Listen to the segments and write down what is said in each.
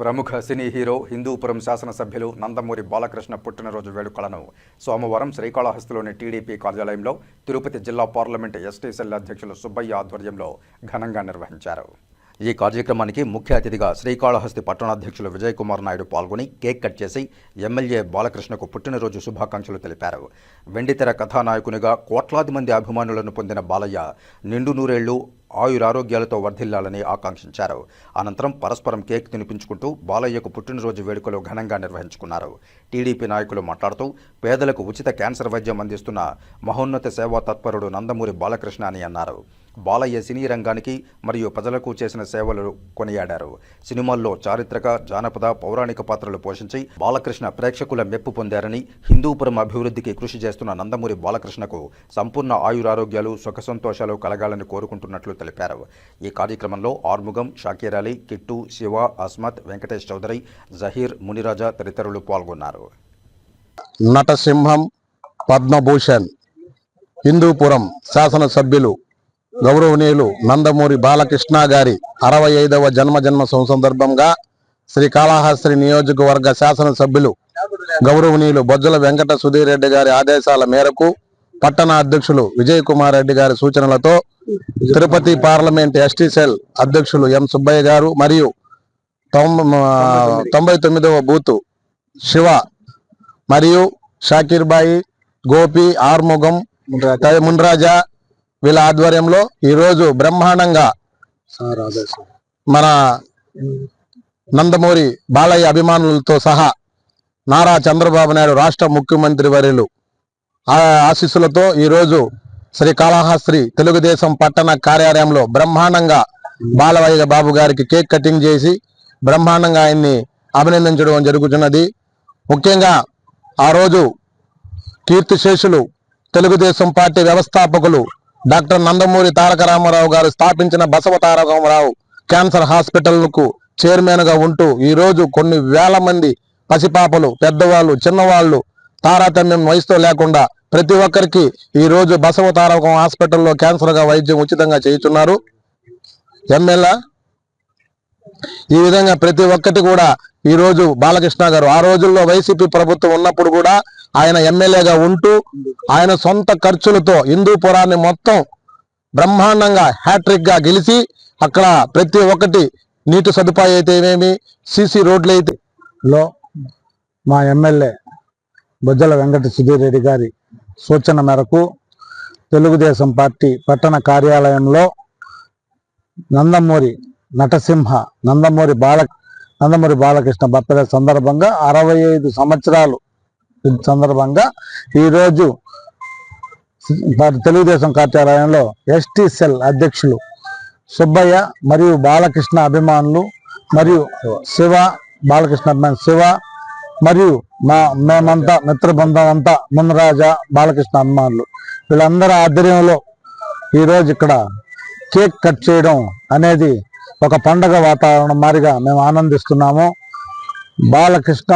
ప్రముఖ cine hero Hindupuram శాసనసభ్యులు నందమూరి బాలకృష్ణ పుట్టినరోజు వేడుకలను సోమవారం శ్రీకాళహస్తిలోని టీడీపీ కార్యాలయంలో తిరుపతి జిల్లా పార్లమెంటు ఎస్టీ సెల్ అధ్యక్షులు సుబ్బయ్య ఆధ్వర్యంలో ఘనంగా నిర్వహించారు. ఈ కార్యక్రమానికి ముఖ్య అతిథిగా శ్రీకాళహస్తి పట్టణాధ్యక్షులు విజయ్ కుమార్ నాయుడు పాల్గొని కేక్ కట్ చేసి ఎమ్మెల్యే బాలకృష్ణకు పుట్టినరోజు శుభాకాంక్షలు తెలిపారు. వెండితెర కథానాయకునిగా కోట్లాది మంది అభిమానులను పొందిన బాలయ్య నిండు నూరేళ్ళు ఆయురారోగ్యాలతో వర్ధిల్లాలని ఆకాంక్షించారు. అనంతరం పరస్పరం కేక్ తినిపించుకుంటూ బాలయ్యకు పుట్టినరోజు వేడుకలు ఘనంగా నిర్వహించుకున్నారు. టీడీపీ నాయకులు మాట్లాడుతూ పేదలకు ఉచిత క్యాన్సర్ వైద్యం అందిస్తున్న మహోన్నత సేవా తత్పరుడు నందమూరి బాలకృష్ణ అని అన్నారు. బాలయ్య సినీ రంగానికి మరియు ప్రజలకు చేసిన సేవలు కొనియాడారు. సినిమాల్లో చారిత్రక జానపద పౌరాణిక పాత్రలు పోషించి బాలకృష్ణ ప్రేక్షకుల మెప్పు పొందారని హిందూపురం అభివృద్ధికి కృషి చేస్తున్న నందమూరి బాలకృష్ణకు సంపూర్ణ ఆయురారోగ్యాలు సుఖ సంతోషాలు కలగాలని కోరుకుంటున్నట్లు తెలిపారు. ఈ కార్యక్రమంలో ఆర్ముగం షాకీరాలి కిట్టు శివ అస్మత్ వెంకటేష్ చౌదరి జహీర్ మునిరాజా తదితరులు పాల్గొన్నారు. నటసింహం పద్మభూషణ్ హిందూపురం శాసనసభ్యులు గౌరవనీయులు నందమూరి బాలకృష్ణ గారి అరవై ఐదవ జన్మజన్మ సందర్భంగా శ్రీ కాళహస్త్రి నియోజకవర్గ శాసనసభ్యులు గౌరవనీయులు బొజ్జల వెంకట సుధీర్ రెడ్డి గారి ఆదేశాల మేరకు పట్టణ అధ్యక్షులు విజయ్ కుమార్ రెడ్డి గారి సూచనలతో తిరుపతి పార్లమెంట్ ఎస్టీ సెల్ అధ్యక్షులు ఎం సుబ్బయ్య గారు మరియు తొంభై తొమ్మిదవ బూతు శివ మరియు షాకీర్బాయి గోపి ఆర్ముగం త- మున్రాజా వీళ్ళ ఆధ్వర్యంలో ఈరోజు బ్రహ్మాండంగా మన నందమూరి బాలయ్య అభిమానులతో సహా నారా చంద్రబాబు నాయుడు రాష్ట్ర ముఖ్యమంత్రి వర్యులు ఆ ఆశీస్సులతో ఈరోజు శ్రీకాళహస్తి తెలుగుదేశం పట్టణ కార్యాలయంలో బ్రహ్మాండంగా బాలవయ్య బాబు గారికి కేక్ కటింగ్ చేసి బ్రహ్మాండంగా ఆయన్ని అభినందించడం జరుగుతున్నది. ముఖ్యంగా ఆ రోజు కీర్తిశేషులు తెలుగుదేశం పార్టీ వ్యవస్థాపకులు డాక్టర్ నందమూరి తారక రామారావు గారు స్థాపించిన బసవ తారకరామారావు క్యాన్సర్ హాస్పిటల్కు చైర్మన్గా ఉంటూ ఈ రోజు కొన్ని వేల మంది పసిపాపలు పెద్దవాళ్ళు చిన్నవాళ్ళు తారతమ్యం వయసుతో లేకుండా ప్రతి ఒక్కరికి ఈరోజు బసవ తారకం హాస్పిటల్లో క్యాన్సర్గా వైద్యం ఉచితంగా చేయుచున్నారు ఎమ్మెల్యే ఈ విధంగా ప్రతి ఒక్కటి కూడా ఈరోజు బాలకృష్ణ గారు ఆ రోజుల్లో వైసీపీ ప్రభుత్వం ఉన్నప్పుడు కూడా ఆయన ఎమ్మెల్యేగా ఉంటూ ఆయన సొంత ఖర్చులతో హిందూపురాన్ని మొత్తం బ్రహ్మాండంగా హ్యాట్రిక్గా గెలిచి అక్కడ ప్రతి ఒక్కటి నీటి సదుపాయం అయితే ఏమేమి? సిసి రోడ్లు అయితే. లో మా ఎమ్మెల్యే బొజ్జల వెంకట సుధీర్ రెడ్డి గారి సూచన మేరకు తెలుగుదేశం పార్టీ పట్టణ కార్యాలయంలో నందమూరి నటసింహ నందమూరి బాల నందమూరి బాలకృష్ణ బర్త్డే సందర్భంగా అరవై ఐదు సంవత్సరాలు సందర్భంగా ఈరోజు తెలుగుదేశం కార్యాలయంలో ఎస్టీ సెల్ అధ్యక్షులు సుబ్బయ్య మరియు బాలకృష్ణ అభిమానులు మరియు శివ బాలకృష్ణ అభిమాని శివ మరియు మా మేమంతా మిత్ర బృందం అంతా మునరాజా బాలకృష్ణ అభిమానులు. వీళ్ళందరి ఆధ్వర్యంలో ఈరోజు ఇక్కడ కేక్ కట్ చేయడం అనేది ఒక పండగ వాతావరణం మారిగా మేము ఆనందిస్తున్నాము. బాలకృష్ణ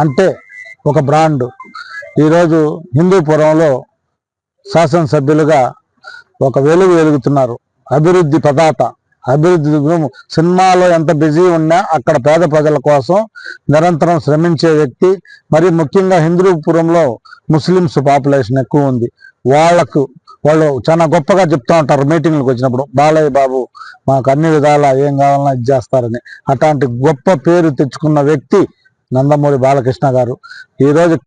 అంటే ఒక బ్రాండ్. ఈరోజు హిందూపురంలో శాసనసభ్యులుగా ఒక వెలుగు వెలుగుతున్నారు. అభివృద్ధి పదాత అభివృద్ధి సినిమాలో ఎంత బిజీ ఉన్నా అక్కడ పేద ప్రజల కోసం నిరంతరం శ్రమించే వ్యక్తి మరి ముఖ్యంగా హిందూపురంలో ముస్లిమ్స్ పాపులేషన్ ఎక్కువ ఉంది. వాళ్ళకు వాళ్ళు చాలా గొప్పగా చెప్తూ ఉంటారు మీటింగ్లకు వచ్చినప్పుడు బాలయ్య బాబు మాకు అన్ని విధాలా ఏం కావాలన్నా ఇది చేస్తారని. అట్లాంటి గొప్ప పేరు తెచ్చుకున్న వ్యక్తి నందమూరి బాలకృష్ణ గారు. ఈ రోజు